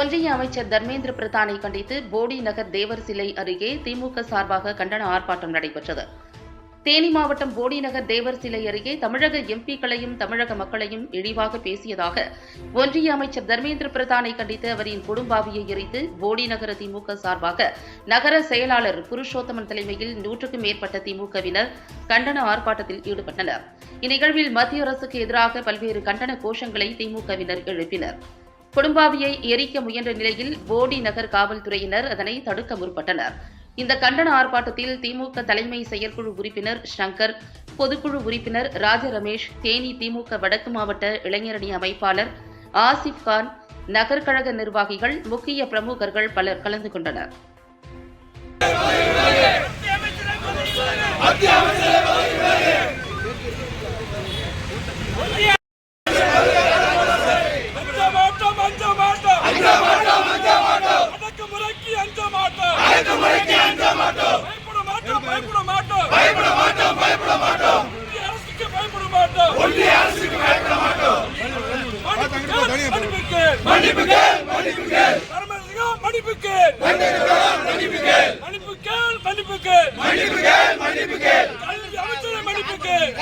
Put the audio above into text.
ஒன்றிய அமைச்சர் தர்மேந்திர பிரதானை கண்டித்து போடி நகர் தேவர் சிலை அருகே திமுக சார்பாக கண்டன ஆர்ப்பாட்டம் நடைபெற்றது. தேனி மாவட்டம் போடி நகர் தேவர் சிலை அருகே தமிழக எம்பிக்களையும் தமிழக மக்களையும் இழிவாக பேசியதாக ஒன்றிய அமைச்சர் தர்மேந்திர பிரதானை கண்டித்து அவரின் குடும்பாவியை எரித்து போடி நகர திமுக சார்பாக நகர செயலாளர் புருஷோத்தமன் தலைமையில் நூற்றுக்கும் மேற்பட்ட திமுகவினர் கண்டன ஆர்ப்பாட்டத்தில் ஈடுபட்டனர். இந்நிகழ்வில் மத்திய அரசுக்கு எதிராக பல்வேறு கண்டன கோஷங்களை திமுகவினர் எழுப்பினர். கொடும்பாவியை எரிக்க முயன்ற நிலையில் போடி நகர் காவல்துறையினர் அதனை தடுக்க முற்பட்டனர். இந்த கண்டன ஆர்ப்பாட்டத்தில் திமுக தலைமை செயற்குழு உறுப்பினர் ஷங்கர் பொதுக்குழு உறுப்பினர் ராஜ ரமேஷ் தேனி திமுக வடக்கு மாவட்ட இளைஞரணி அமைப்பாளர் ஆசிப் கான் நகர்கழக நிர்வாகிகள் முக்கிய பிரமுகர்கள் பலர் கலந்து கொண்டனர். மன்னிப்பு கேள் மன்னிப்பு கேள் கல்வி அமைச்சரை மன்னிப்பு கேள்